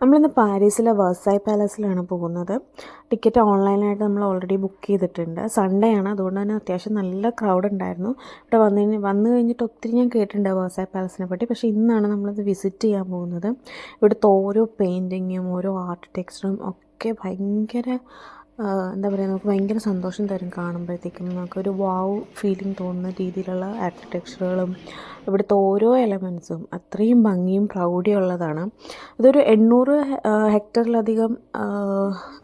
നമ്മളിന്ന് പാരീസിലെ വേഴ്സായ് പാലസിലാണ് പോകുന്നത്. ടിക്കറ്റ് ഓൺലൈനായിട്ട് നമ്മൾ ഓൾറെഡി ബുക്ക് ചെയ്തിട്ടുണ്ട്. സൺഡേ ആണ്. അതുകൊണ്ട് തന്നെ അത്യാവശ്യം നല്ല ക്രൗഡ് ഉണ്ടായിരുന്നു. ഇവിടെ വന്നു കഴിഞ്ഞ് വന്നു കഴിഞ്ഞിട്ട് ഒത്തിരി ഞാൻ കേട്ടിട്ടുണ്ട് വേഴ്സായ് പാലസിനെ പറ്റി. പക്ഷേ ഇന്നാണ് നമ്മളത് വിസിറ്റ് ചെയ്യാൻ പോകുന്നത്. ഇവിടുത്തെ ഓരോ പെയിന്റിങ്ങും ഓരോ ആർട്ടിടെക്ചറും ഒക്കെ ഭയങ്കര എന്താ പറയുക നമുക്ക് ഭയങ്കര സന്തോഷം തരും കാണുമ്പോഴത്തേക്കും. നമുക്കൊരു വാവ് ഫീലിംഗ് തോന്നുന്ന രീതിയിലുള്ള ആർക്കിടെക്ചറുകളും ഇവിടുത്തെ ഓരോ എലമെൻസും അത്രയും ഭംഗിയും പ്രൗഢിയും ഉള്ളതാണ്. ഇതൊരു എണ്ണൂറ് ഹെക്ടറിലധികം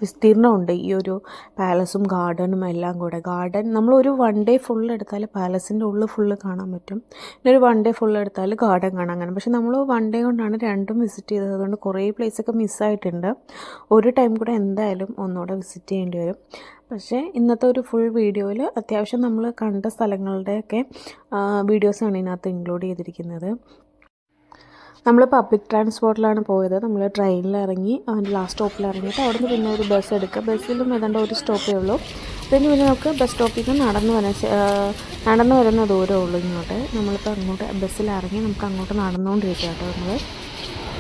വിസ്തീർണമുണ്ട് ഈ ഒരു പാലസും ഗാർഡനും എല്ലാം കൂടെ. ഗാർഡൻ നമ്മളൊരു വൺ ഡേ ഫുൾ എടുത്താൽ പാലസിന്റെ ഉള്ളിൽ ഫുള്ള് കാണാൻ പറ്റും. പിന്നെ ഒരു വൺ ഡേ ഫുൾ എടുത്താൽ ഗാർഡൻ കാണാൻ കാണും പക്ഷെ നമ്മൾ വൺ ഡേ കൊണ്ടാണ് രണ്ടും വിസിറ്റ് ചെയ്തത്. അതുകൊണ്ട് കുറേ പ്ലേസൊക്കെ മിസ്സായിട്ടുണ്ട് ഒരു ടൈം കൂടെ എന്തായാലും ഒന്നുകൂടെ വിസിറ്റ് ചെയ്യേണ്ടി വരും. പക്ഷേ ഇന്നത്തെ ഒരു ഫുൾ വീഡിയോയിൽ അത്യാവശ്യം നമ്മൾ കണ്ട സ്ഥലങ്ങളുടെയൊക്കെ വീഡിയോസാണ് ഇതിനകത്ത് ഇൻക്ലൂഡ് ചെയ്തിരിക്കുന്നത്. നമ്മൾ പബ്ലിക് ട്രാൻസ്പോർട്ടിലാണ് പോയത്. നമ്മൾ ട്രെയിനിൽ ഇറങ്ങി അവന്റെ ലാസ്റ്റ് സ്റ്റോപ്പിൽ ഇറങ്ങിയിട്ട് അവിടെ നിന്ന് പിന്നെ ഒരു ബസ് എടുക്കുക. ബസ്സിലും ഏതാണ്ട് ഒരു സ്റ്റോപ്പേ ഉള്ളൂ. പിന്നെ പിന്നെ നമുക്ക് ബസ് സ്റ്റോപ്പിൽ നിന്ന് നടന്ന് വരാൻ നടന്ന് വരുന്ന ദൂരമേ ഉള്ളൂ ഇങ്ങോട്ട്. നമ്മളിപ്പോൾ അങ്ങോട്ട് ബസ്സിൽ ഇറങ്ങി നമുക്ക് അങ്ങോട്ട് നടന്നുകൊണ്ടിരിക്കുക കേട്ടോ നമ്മൾ.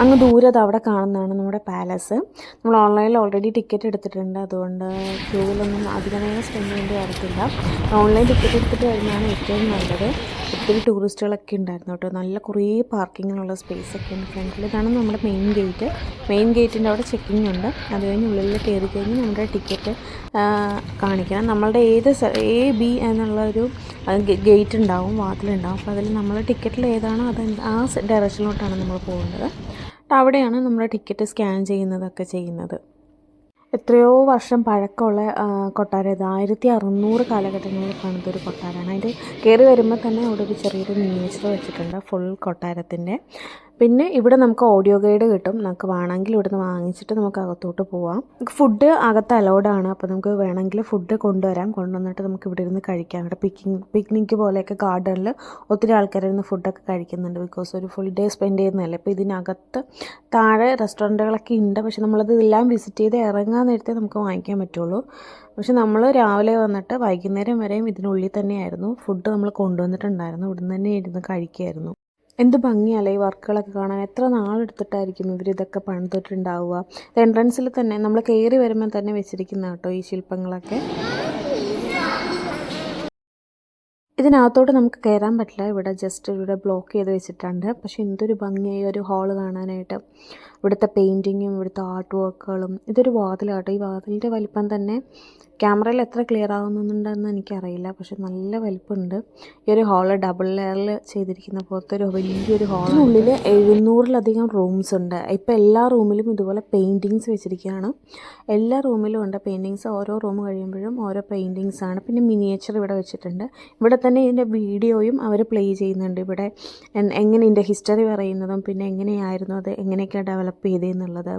അങ്ങ് ദൂരെ അത് അവിടെ കാണുന്നതാണ് നമ്മുടെ പാലസ് നമ്മൾ ഓൺലൈനിൽ ഓൾറെഡി ടിക്കറ്റ് എടുത്തിട്ടുണ്ട്. അതുകൊണ്ട് ക്യൂവിലൊന്നും അധികം നേരം സ്പെൻഡ് ചെയ്യേണ്ടി വരത്തില്ല. ഓൺലൈൻ ടിക്കറ്റ് എടുത്തിട്ട് വരുന്നതാണ് ഏറ്റവും നല്ലത്. ഒത്തിരി ടൂറിസ്റ്റുകളൊക്കെ ഉണ്ടായിരുന്നു കേട്ടോ. നല്ല കുറേ പാർക്കിങ്ങിനുള്ള സ്പേസ് ഒക്കെ ഉണ്ട് ഫ്രണ്ടിൽ. ഇതാണ് നമ്മുടെ മെയിൻ ഗേറ്റ്. മെയിൻ ഗേറ്റിന്റെ അവിടെ ചെക്കിംഗ് ഉണ്ട്. അത് കഴിഞ്ഞ് ഉള്ളിൽ കയറി കഴിഞ്ഞ് നമ്മുടെ ടിക്കറ്റ് കാണിക്കണം. നമ്മളുടെ ഏത് എ ബി എന്നുള്ള ഒരു ഗേറ്റ് ഉണ്ടാവും വാതിലുണ്ടാവും അപ്പോൾ അതിൽ നമ്മൾ ടിക്കറ്റിൽ ഏതാണോ അത് ആ ഡയറക്ഷനിലോട്ടാണ് നമ്മൾ പോകുന്നത്. അപ്പോൾ അവിടെയാണ് നമ്മുടെ ടിക്കറ്റ് സ്കാൻ ചെയ്യുന്നതൊക്കെ ചെയ്യുന്നത്. എത്രയോ വർഷം പഴക്കമുള്ള കൊട്ടാരം ഇത്. ആയിരത്തി അറുന്നൂറ് കാലഘട്ടങ്ങളിൽ പണിതൊരു കൊട്ടാരമാണ്. അതിന്റെ കയറി വരുമ്പോൾ തന്നെ അവിടെ ഒരു ചെറിയൊരു മിനിയേച്ചർ വെച്ചിട്ടുണ്ട് ഫുൾ കൊട്ടാരത്തിന്റെ പിന്നെ ഇവിടെ നമുക്ക് ഓഡിയോ ഗൈഡ് കിട്ടും. നമുക്ക് വേണമെങ്കിൽ ഇവിടുന്ന് വാങ്ങിച്ചിട്ട് നമുക്ക് അകത്തോട്ട് പോവാം. ഫുഡ് അകത്ത് അലൗഡ് ആണ്. അപ്പോൾ നമുക്ക് വേണമെങ്കിൽ ഫുഡ് കൊണ്ടുവരാം. കൊണ്ടുവന്നിട്ട് നമുക്ക് ഇവിടെ ഇരുന്ന് കഴിക്കാം. ഇവിടെ പിക്കിങ് പിക്നിക്ക് പോലെയൊക്കെ ഗാർഡനിൽ ഒത്തിരി ആൾക്കാർ ഇരുന്ന് ഫുഡൊക്കെ കഴിക്കുന്നുണ്ട്. ബിക്കോസ് ഒരു ഫുൾ ഡേ സ്പെൻഡ് ചെയ്യുന്നതല്ലേ. അപ്പോൾ ഇതിനകത്ത് താഴെ റെസ്റ്റോറന്റുകളൊക്കെ ഉണ്ട്. പക്ഷെ നമ്മളത് എല്ലാം വിസിറ്റ് ചെയ്ത് ഇറങ്ങാൻ നേരത്തെ നമുക്ക് വാങ്ങിക്കാൻ പറ്റുള്ളൂ. പക്ഷെ നമ്മൾ രാവിലെ വന്നിട്ട് വൈകുന്നേരം വരെയും ഇതിനുള്ളിൽ തന്നെയായിരുന്നു. ഫുഡ് നമ്മൾ കൊണ്ടുവന്നിട്ടുണ്ടായിരുന്നു. ഇവിടുന്ന് തന്നെ ഇരുന്ന് കഴിക്കുമായിരുന്നു എന്ത് ഭംഗിയല്ലേ ഈ വർക്കുകളൊക്കെ കാണാൻ? എത്ര നാളെടുത്തിട്ടായിരിക്കും ഇവരിതൊക്കെ പണിതിട്ടുണ്ടാവുക? എൻട്രൻസിൽ തന്നെ നമ്മൾ കയറി വരുമ്പോൾ തന്നെ വെച്ചിരിക്കുന്ന കേട്ടോ ഈ ശില്പങ്ങളൊക്കെ. ഇതിനകത്തോട്ട് നമുക്ക് കയറാൻ പറ്റില്ല. ഇവിടെ ജസ്റ്റ് ഇവിടെ ബ്ലോക്ക് ചെയ്ത് വെച്ചിട്ടുണ്ട്. പക്ഷെ എന്തൊരു ഭംഗിയായി ഒരു ഹാൾ കാണാനായിട്ട്. ഇവിടുത്തെ പെയിന്റിങ്ങും ഇവിടുത്തെ ആർട്ട് വർക്കുകളും ഇതൊരു വാതിലാട്ടോ. ഈ വാതിലിന്റെ വലിപ്പം തന്നെ ക്യാമറയിൽ എത്ര ക്ലിയർ ആകുന്നുണ്ടെന്ന് എനിക്കറിയില്ല. പക്ഷെ നല്ല വലിപ്പമുണ്ട് ഈ ഒരു ഹാൾ ഡബിൾ ലെയറിൽ ചെയ്തിരിക്കുന്ന പോലത്തെ ഒരു വലിയൊരു ഹാളിനുള്ളിൽ എഴുന്നൂറിലധികം റൂംസ് ഉണ്ട്. ഇപ്പോൾ എല്ലാ റൂമിലും ഇതുപോലെ പെയിന്റിങ്സ് വെച്ചിരിക്കുകയാണ്. എല്ലാ റൂമിലും ഉണ്ട്. പെയിന്റിങ്സ് ഓരോ റൂം കഴിയുമ്പോഴും ഓരോ പെയിന്റിങ്സ് ആണ്. പിന്നെ മിനിയേച്ചർ ഇവിടെ വെച്ചിട്ടുണ്ട്. ഇവിടെ തന്നെ ഇതിന്റെ വീഡിയോയും അവർ പ്ലേ ചെയ്യുന്നുണ്ട്. ഇവിടെ എങ്ങനെ ഇതിന്റെ ഹിസ്റ്ററി പറയുന്നതും പിന്നെ എങ്ങനെയായിരുന്നു അത് എങ്ങനെയൊക്കെയാണ് ഡെവലപ്പ് ചെയ്തതെന്നുള്ളത് എന്നുള്ളത്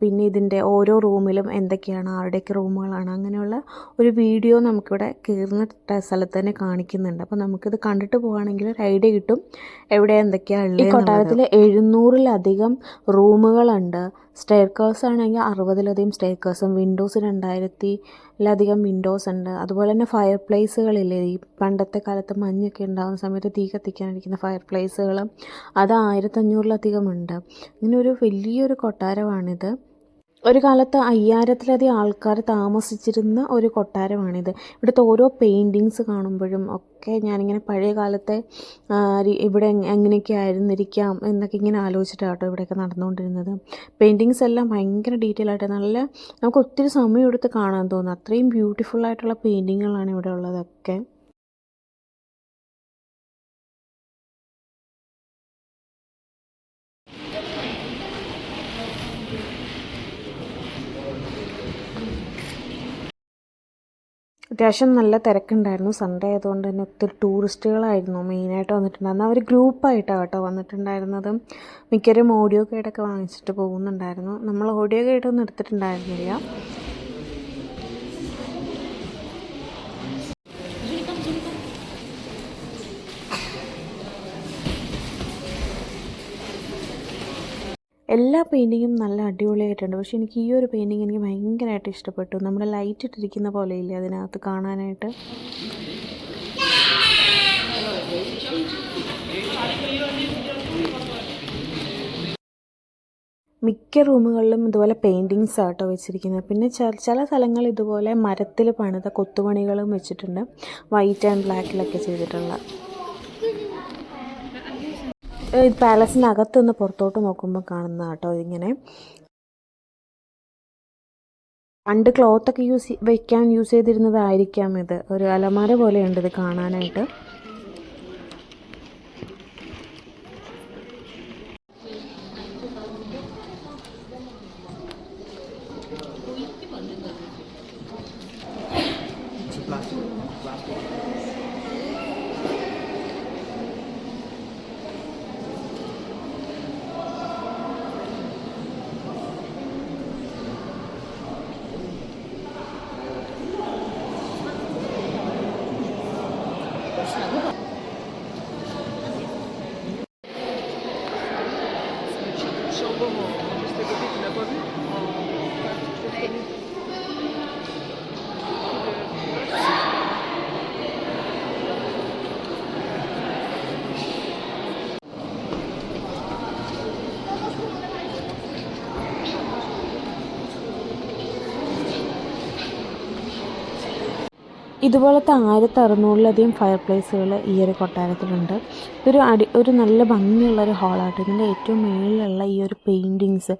പിന്നെ ഇതിന്റെ ഓരോ റൂമിലും എന്തൊക്കെയാണ് ആരുടെയൊക്കെ റൂമുകളാണ് അങ്ങനെയുള്ള ഒരു വീഡിയോ നമുക്കിവിടെ കയറുന്ന സ്ഥലത്ത് തന്നെ കാണിക്കുന്നുണ്ട്. അപ്പോൾ നമുക്കിത് കണ്ടിട്ട് പോവുകയാണെങ്കിൽ ഒരു ഐഡിയ കിട്ടും എവിടെ എന്തൊക്കെയാണ് ഉള്ളത് കൊട്ടാരത്തിൽ എഴുന്നൂറിലധികം റൂമുകളുണ്ട് സ്റ്റെയർക്കേഴ്സ് ആണെങ്കിൽ അറുപതിലധികം സ്റ്റെയർക്കേഴ്സും വിൻഡോസ് രണ്ടായിരത്തിലധികം വിൻഡോസ് ഉണ്ട്. അതുപോലെ തന്നെ ഫയർ പ്ലേസുകളില്ലേ ഈ പണ്ടത്തെ കാലത്ത് മഞ്ഞൊക്കെ ഉണ്ടാകുന്ന സമയത്ത് തീ കത്തിക്കാനിരിക്കുന്ന ഫയർ പ്ലേസുകൾ അത് ആയിരത്തഞ്ഞൂറിലധികം ഉണ്ട്. ഇങ്ങനെ ഒരു വലിയൊരു കൊട്ടാരമാണിത്. ഒരു കാലത്ത് അയ്യായിരത്തിലധികം ആൾക്കാർ താമസിച്ചിരുന്ന ഒരു കൊട്ടാരമാണിത്. ഇവിടുത്തെ ഓരോ പെയിന്റിങ്സ് കാണുമ്പോഴും ഒക്കെ ഞാനിങ്ങനെ പഴയ കാലത്തെ ഇവിടെ എങ് എങ്ങനെയൊക്കെ ആയിരുന്നിരിക്കാം എന്നൊക്കെ ഇങ്ങനെ ആലോചിച്ചിട്ടാണ് കേട്ടോ ഇവിടെയൊക്കെ നടന്നുകൊണ്ടിരുന്നത്. പെയിന്റിങ്സ് എല്ലാം ഭയങ്കര ഡീറ്റെയിൽ ആയിട്ട് നല്ല നമുക്ക് ഒത്തിരി സമയം എടുത്ത് കാണാൻ തോന്നുന്നു അത്രയും ബ്യൂട്ടിഫുൾ ആയിട്ടുള്ള പെയിന്റിങ്ങുകളാണ് ഇവിടെ ഉള്ളതൊക്കെ. അത്യാവശ്യം നല്ല തിരക്കുണ്ടായിരുന്നു. സൺഡേ ആയതുകൊണ്ട് തന്നെ ഒത്തിരി ടൂറിസ്റ്റുകളായിരുന്നു മെയിനായിട്ട് വന്നിട്ടുണ്ടായിരുന്നത്. അവർ ഗ്രൂപ്പായിട്ടാണ് കേട്ടോ വന്നിട്ടുണ്ടായിരുന്നത്. മിക്കവരും ഓഡിയോ ഗൈഡൊക്കെ വാങ്ങിച്ചിട്ട് പോകുന്നുണ്ടായിരുന്നു. നമ്മൾ ഓഡിയോ ഗൈഡൊന്നും എടുത്തിട്ടുണ്ടായിരുന്നില്ല. എല്ലാ പെയിന്റിങ്ങും നല്ല അടിപൊളിയായിട്ടുണ്ട്. പക്ഷേ എനിക്ക് ഈ ഒരു പെയിന്റിങ് എനിക്ക് ഭയങ്കരമായിട്ട് ഇഷ്ടപ്പെട്ടു. നമ്മൾ ലൈറ്റ് ഇട്ടിരിക്കുന്ന പോലെ ഇല്ല അതിനകത്ത് കാണാനായിട്ട്? മിക്ക റൂമുകളിലും ഇതുപോലെ പെയിന്റിങ്സ് ആട്ടോ വെച്ചിരിക്കുന്നത്. പിന്നെ ചില സ്ഥലങ്ങൾ ഇതുപോലെ മരത്തിൽ പണിത കൊത്തുപണികളും വെച്ചിട്ടുണ്ട്. വൈറ്റ് ആൻഡ് ബ്ലാക്കിലൊക്കെ ചെയ്തിട്ടുള്ള. അകത്തുനിന്ന് പുറത്തോട്ട് നോക്കുമ്പോൾ കാണുന്ന കേട്ടോ ഇങ്ങനെ പണ്ട് ക്ലോത്തൊക്കെ യൂസ് വെക്കാൻ യൂസ് ചെയ്തിരുന്നതായിരിക്കാം ഇത്. ഒരു അലമാര പോലെയുണ്ട് ഇത് കാണാനായിട്ട്. 是如果。ഇതുപോലത്തെ ആയിരത്തി അറുന്നൂറിലധികം ഫയർ പ്ലേസുകൾ ഈ ഒരു കൊട്ടാരത്തിലുണ്ട്. ഇതൊരു അടി ഒരു നല്ല ഭംഗിയുള്ള ഒരു ഹാളാണ് ഇതിന്റെ ഏറ്റവും മുകളിലുള്ള ഈ ഒരു പെയിന്റിങ്സ്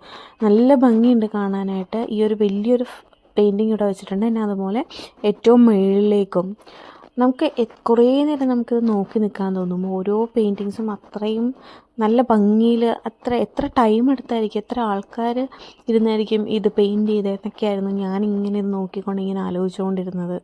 നല്ല ഭംഗിയുണ്ട് കാണാനായിട്ട്. ഈ ഒരു വലിയൊരു പെയിന്റിങ് ഇവിടെ വെച്ചിട്ടുണ്ട്. പിന്നെ അതുപോലെ ഏറ്റവും മുകളിലേക്കും നമുക്ക് കുറേ നേരം നമുക്കിത് നോക്കി നിൽക്കാൻ തോന്നും. ഓരോ പെയിന്റിങ്സും അത്രയും നല്ല ഭംഗിയിൽ അത്ര എത്ര ടൈം എടുത്തായിരിക്കും എത്ര ആൾക്കാർ ഇരുന്നായിരിക്കും ഇത് പെയിന്റ് ചെയ്തതെന്നൊക്കെയായിരുന്നു ഞാൻ ഇങ്ങനെ ഇത് നോക്കിക്കൊണ്ട് ഇങ്ങനെ ആലോചിച്ചുകൊണ്ടിരുന്നത്.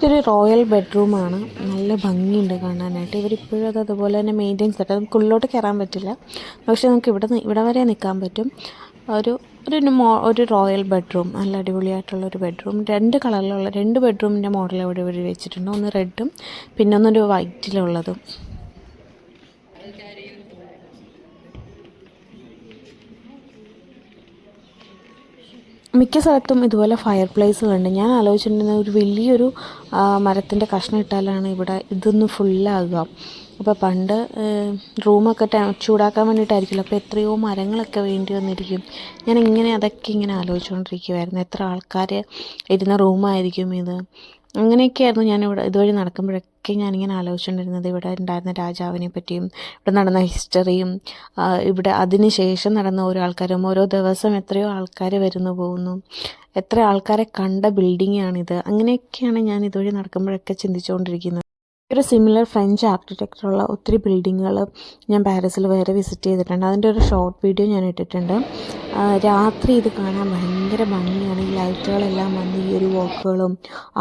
ഇതൊരു റോയൽ ബെഡ്റൂമാണ് നല്ല ഭംഗിയുണ്ട് കാണാനായിട്ട്. ഇവരിപ്പോഴും അത് അതുപോലെ തന്നെ മെയിന്റെയിൻസ് ചെയ്തിട്ട് നമുക്ക് ഉള്ളിലോട്ട് കയറാൻ പറ്റില്ല. പക്ഷേ നമുക്ക് ഇവിടെ ഇവിടെ വരെ നിൽക്കാൻ പറ്റും. ഒരു ഒരു മോ ഒരു റോയൽ ബെഡ്റൂം. നല്ല അടിപൊളിയായിട്ടുള്ള ഒരു ബെഡ്റൂം. രണ്ട് കളറിലുള്ള രണ്ട് ബെഡ്റൂമിന്റെ മോഡൽ ഇവിടെ ഇവർ വെച്ചിട്ടുണ്ട്. ഒന്ന് റെഡും പിന്നെ ഒന്നൊരു വൈറ്റിലുള്ളതും. മിക്ക സ്ഥലത്തും ഇതുപോലെ ഫയർ പ്ലേസുകളുണ്ട് ഞാൻ ആലോചിച്ചിട്ടുണ്ടെങ്കിൽ ഒരു വലിയൊരു മരത്തിന്റെ കഷ്ണം ഇട്ടാലാണ് ഇവിടെ ഇതൊന്ന് ഫുള്ളാകുക അപ്പോൾ പണ്ട് റൂമൊക്കെ ചൂടാക്കാൻ വേണ്ടിയിട്ടായിരിക്കുമല്ലോ അപ്പോൾ എത്രയോ മരങ്ങളൊക്കെ വേണ്ടി വന്നിരിക്കും. ഞാൻ ഇങ്ങനെ അതൊക്കെ ഇങ്ങനെ ആലോചിച്ചുകൊണ്ടിരിക്കുമായിരുന്നു എത്ര ആൾക്കാർ ഇരുന്ന റൂമായിരിക്കും ഇത്. അങ്ങനെയൊക്കെയായിരുന്നു ഞാൻ ഇവിടെ ഇതുവഴി നടക്കുമ്പോഴൊക്കെ ഞാനിങ്ങനെ ആലോചിച്ചുകൊണ്ടിരുന്നത്. ഇവിടെ ഉണ്ടായിരുന്ന രാജാവിനെ പറ്റിയും ഇവിടെ നടന്ന ഹിസ്റ്ററിയും ഇവിടെ അതിന് ശേഷം നടന്ന ഓരോ ആൾക്കാരും ഓരോ ദിവസം എത്രയോ ആൾക്കാർ വരുന്നു പോകുന്നു. എത്ര ആൾക്കാരെ കണ്ട ബിൽഡിങ്ങാണിത് അങ്ങനെയൊക്കെയാണ് ഞാൻ ഇതുവഴി നടക്കുമ്പോഴൊക്കെ ചിന്തിച്ചുകൊണ്ടിരിക്കുന്നത്. ഒരു സിമിലർ ഫ്രഞ്ച് ആർക്കിടെക്ചറുള്ള ഒത്തിരി ബിൽഡിങ്ങുകൾ ഞാൻ പാരീസിൽ വേറെ വിസിറ്റ് ചെയ്തിട്ടുണ്ട്. അതിന്റെ ഒരു ഷോർട്ട് വീഡിയോ ഞാൻ ഇട്ടിട്ടുണ്ട്. രാത്രി ഇത് കാണാൻ ഭയങ്കര ഭംഗിയാണ്. ഈ ലൈറ്റുകളെല്ലാം വന്ന് ഈ ഒരു വർക്കുകളും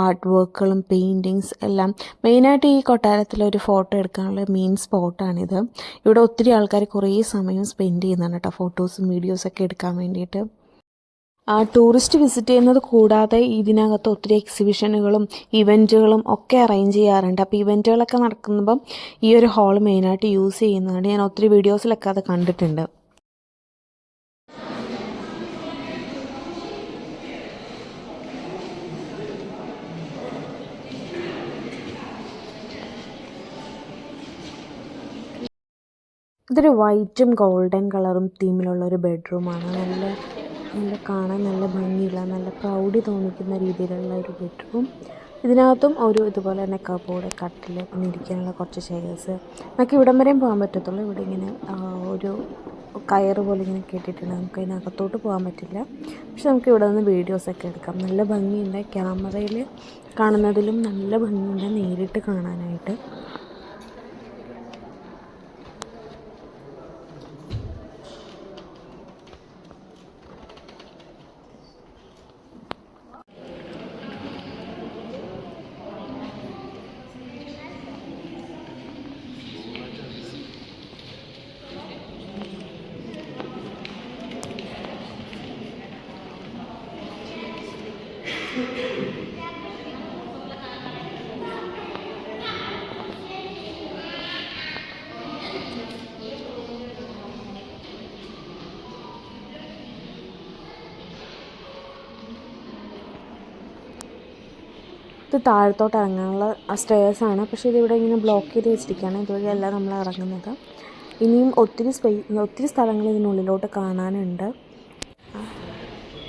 ആർട്ട് വർക്കുകളും പെയിന്റിങ്സ് എല്ലാം മെയിനായിട്ട് ഈ കൊട്ടാരത്തിൽ ഒരു ഫോട്ടോ എടുക്കാനുള്ള മെയിൻ സ്പോട്ടാണിത് ഇവിടെ ഒത്തിരി ആൾക്കാർ കുറേ സമയം സ്പെൻഡ് ചെയ്യുന്നുണ്ട് കേട്ടോ ഫോട്ടോസും വീഡിയോസൊക്കെ എടുക്കാൻ വേണ്ടിയിട്ട്. ടൂറിസ്റ്റ് വിസിറ്റ് ചെയ്യുന്നത് കൂടാതെ ഇതിനകത്ത് ഒത്തിരി എക്സിബിഷനുകളും ഇവന്റുകളും ഒക്കെ അറേഞ്ച് ചെയ്യാറുണ്ട്. അപ്പോൾ ഇവന്റുകളൊക്കെ നടക്കുമ്പം ഈ ഒരു ഹാൾ മെയിനായിട്ട് യൂസ് ചെയ്യുന്നതാണ്. ഞാൻ ഒത്തിരി വീഡിയോസിലൊക്കെ അത് കണ്ടിട്ടുണ്ട്. ഇതൊരു വൈറ്റും ഗോൾഡൻ കളറും തീമിലുള്ള ഒരു ബെഡ്റൂമാണ് നല്ല നല്ല കാണാൻ നല്ല ഭംഗിയുള്ള നല്ല പ്രൗഡി തോന്നിക്കുന്ന രീതിയിലുള്ള ഒരു ബെഡ്റൂം. ഇതിനകത്തും ഒരു ഇതുപോലെ തന്നെ കബോർഡ് കട്ടിൽ പിന്നെ ഇരിക്കാനുള്ള കുറച്ച് ചെയർസ് നമുക്ക് ഇവിടം വരെയും പോകാൻ പറ്റത്തുള്ളൂ. ഇവിടെ ഇങ്ങനെ ഒരു കയറ് പോലെ ഇങ്ങനെ കേട്ടിട്ടുണ്ട് നമുക്ക് അതിനകത്തോട്ട് പോകാൻ പറ്റില്ല. പക്ഷെ നമുക്ക് ഇവിടെ നിന്ന് വീഡിയോസൊക്കെ എടുക്കാം. നല്ല ഭംഗിയുണ്ട്. ക്യാമറയിൽ കാണുന്നതിലും നല്ല ഭംഗിയുണ്ട് നേരിട്ട് കാണാനായിട്ട്. ഇത് താഴത്തോട്ട് ഇറങ്ങാനുള്ള സ്റ്റേഴ്സ് ആണ്. പക്ഷേ ഇതിവിടെ ഇങ്ങനെ ബ്ലോക്ക് ചെയ്ത് വെച്ചിരിക്കുകയാണ്. ഇതുവഴിയല്ല നമ്മൾ ഇറങ്ങുന്നത്. ഇനിയും ഒത്തിരി സ്പേ ഒത്തിരി സ്ഥലങ്ങൾ ഇതിനുള്ളിലോട്ട് കാണാനുണ്ട്.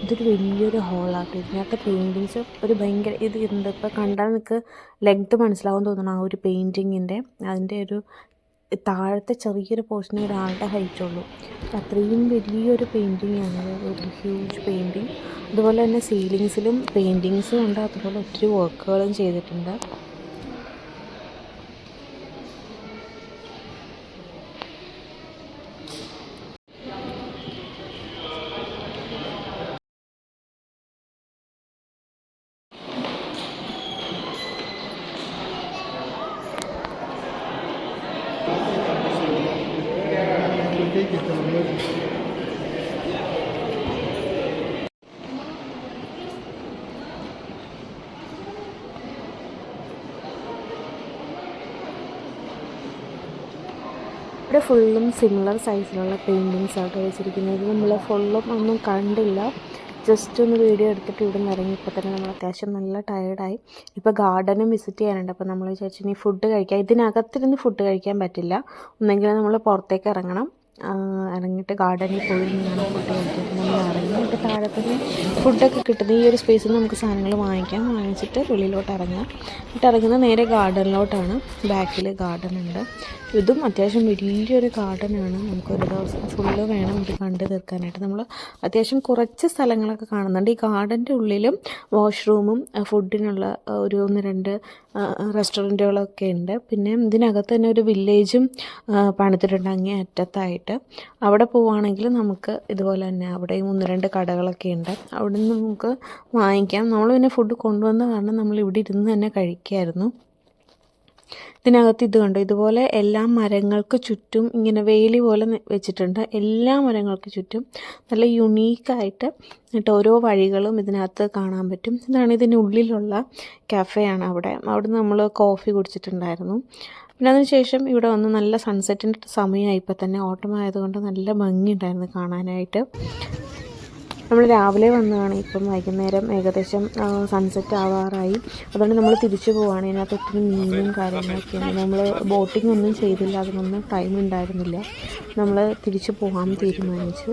ഇതൊരു വലിയൊരു ഹോളാട്ടോ ഇതിനകത്ത് പെയിന്റിങ്സ് ഒരു ഭയങ്കര ഇത് ഉണ്ട് ഇപ്പോൾ കണ്ടാൽ നിങ്ങൾക്ക് ലെങ്ത്ത് മനസ്സിലാവും തോന്നണം. ആ ഒരു പെയിന്റിങ്ങിന്റെ അതിന്റെ ഒരു താഴത്തെ ചെറിയൊരു പോർഷൻ ഒരാളുടെ ഹൈറ്റ് ഉള്ളൂ. അത്രയും വലിയൊരു പെയിന്റിങ് ആണ്. ഒരു ഹ്യൂജ് പെയിന്റിങ് അതുപോലെ തന്നെ സീലിങ്സിലും പെയിന്റിങ്സും ഉണ്ട്. അതുപോലെ ഒത്തിരി വർക്കുകളും ചെയ്തിട്ടുണ്ട്. ഇവിടെ ഫുള്ളും സിമിലർ സൈസിലുള്ള പെയിന്റിങ്സ് ആട്ടോ വെച്ചിരിക്കുന്നത്. നമ്മൾ ഫുള്ളും ഒന്നും കണ്ടില്ല. ജസ്റ്റ് ഒന്ന് വീഡിയോ എടുത്തിട്ട് ഇവിടെ നിന്ന് ഇറങ്ങി. ഇപ്പോൾ തന്നെ നമ്മൾ അത്യാവശ്യം നല്ല ടയേർഡായി ഇപ്പോൾ ഗാർഡനും വിസിറ്റ് ചെയ്യാനുണ്ട്. അപ്പോൾ നമ്മൾ വിചാരിച്ചു ഫുഡ് കഴിക്കാം. ഇതിനകത്തിരുന്ന് ഫുഡ് കഴിക്കാൻ പറ്റില്ല. ഒന്നെങ്കിൽ നമ്മൾ പുറത്തേക്ക് ഇറങ്ങണം. ഇറങ്ങിയിട്ട് ഗാർഡനിൽ പോയി നിന്നാണ് ഫുഡ് കഴിക്കുന്നത് നമ്മൾ ഇറങ്ങിയിട്ട് താഴെ ഫുഡൊക്കെ കിട്ടുന്ന ഈ ഒരു സ്പേസിൽ നമുക്ക് സാധനങ്ങൾ വാങ്ങിക്കാം. വാങ്ങിച്ചിട്ട് ഉള്ളിലോട്ട് ഇറങ്ങാം. എന്നിട്ട് ഇറങ്ങുന്നത് നേരെ ഗാർഡനിലോട്ടാണ് ബാക്കിൽ ഗാർഡൻ ഉണ്ട്. ഇതും അത്യാവശ്യം വലിയൊരു ഗാർഡനാണ് നമുക്ക് ഒരു ദിവസം ഫുള്ള് വേണം ഇത് കണ്ടു തീർക്കാനായിട്ട്. നമ്മൾ അത്യാവശ്യം കുറച്ച് സ്ഥലങ്ങളൊക്കെ കാണുന്നുണ്ട്. ഈ ഗാർഡന്റെ ഉള്ളിലും വാഷ്റൂമും ഫുഡിനുള്ള ഒരു ഒന്ന് രണ്ട് റെസ്റ്റോറന്റുകളൊക്കെ ഉണ്ട്. പിന്നെ ഇതിനകത്ത് തന്നെ ഒരു വില്ലേജും പണിതിട്ടുണ്ട്. അങ്ങേ അറ്റത്തായിട്ട്. അവിടെ പോവുകയാണെങ്കിൽ നമുക്ക് ഇതുപോലെ തന്നെ അവിടെയും ഒന്ന് രണ്ട് കടകളൊക്കെ ഉണ്ട്. അവിടെ നിന്ന് നമുക്ക് വാങ്ങിക്കാം. നമ്മൾ പിന്നെ ഫുഡ് കൊണ്ടുവന്ന കാരണം നമ്മൾ ഇവിടെ ഇരുന്ന് തന്നെ കഴിക്കുമായിരുന്നു ഇതിനകത്ത് ഇത് കണ്ടു. ഇതുപോലെ എല്ലാ മരങ്ങൾക്ക് ചുറ്റും ഇങ്ങനെ വേലി പോലെ വെച്ചിട്ടുണ്ട്. എല്ലാ മരങ്ങൾക്ക് ചുറ്റും നല്ല യുണീക്കായിട്ട് എന്നിട്ട് ഓരോ വഴികളും ഇതിനകത്ത് കാണാൻ പറ്റും. ഇതാണ് ഇതിനുള്ളിലുള്ള കഫേയാണ് അവിടെ. അവിടെ നമ്മൾ കോഫി കുടിച്ചിട്ടുണ്ടായിരുന്നു. പിന്നെ അതിനുശേഷം ഇവിടെ വന്ന് നല്ല സൺസെറ്റിന്റെ സമയമായി. ഇപ്പോൾ തന്നെ ഓട്ടം ആയതുകൊണ്ട് നല്ല ഭംഗിയുണ്ടായിരുന്നു കാണാനായിട്ട്. നമ്മൾ രാവിലെ വന്നതാണ്. ഇപ്പം വൈകുന്നേരം ഏകദേശം സൺസെറ്റ് ആവാറായി. അതുകൊണ്ട് നമ്മൾ തിരിച്ചു പോവാണ്. ഇതിനകത്ത് ഒത്തിരി മീനും കാര്യങ്ങളൊക്കെയാണ് നമ്മൾ ബോട്ടിംഗ് ഒന്നും ചെയ്തില്ല. അതിനൊന്നും ടൈം ഉണ്ടായിരുന്നില്ല. നമ്മൾ തിരിച്ചു പോകാൻ തീരുമാനിച്ചു.